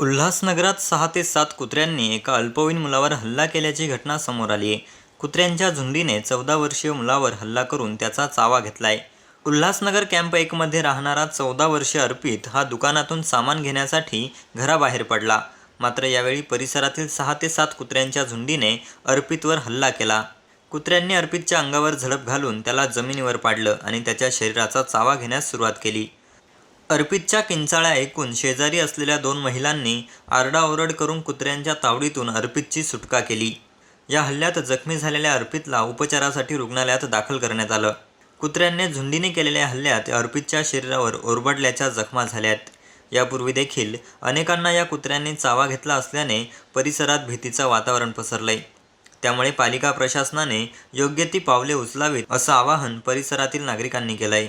उल्हासनगरात सहा ते सात कुत्र्यांनी एका अल्पवयीन मुलावर हल्ला केल्याची घटना समोर आली आहे. कुत्र्यांच्या झुंडीने चौदा वर्षीय मुलावर हल्ला करून त्याचा चावा घेतलाय. उल्हासनगर कॅम्प एकमध्ये राहणारा चौदा वर्षीय अर्पित हा दुकानातून सामान घेण्यासाठी घराबाहेर पडला. मात्र यावेळी परिसरातील सहा ते सात कुत्र्यांच्या झुंडीने अर्पितवर हल्ला केला. कुत्र्यांनी अर्पितच्या अंगावर झडप घालून त्याला जमिनीवर पाडलं आणि त्याच्या शरीराचा चावा घेण्यास सुरुवात केली. अर्पितच्या किंचाळ्या ऐकून शेजारी असलेल्या दोन महिलांनी आरडाओरड करून कुत्र्यांच्या तावडीतून अर्पितची सुटका केली. या हल्ल्यात जखमी झालेल्या अर्पितला उपचारासाठी रुग्णालयात दाखल करण्यात आलं. कुत्र्यांनी झुंडीने केलेल्या हल्ल्यात अर्पितच्या शरीरावर ओरबडल्याच्या जखमा झाल्यात. यापूर्वी देखील अनेकांना या कुत्र्यांनी चावा घेतला असल्याने परिसरात भीतीचं वातावरण पसरलंय. त्यामुळे पालिका प्रशासनाने योग्य ती पावले उचलावीत असं आवाहन परिसरातील नागरिकांनी केलंय.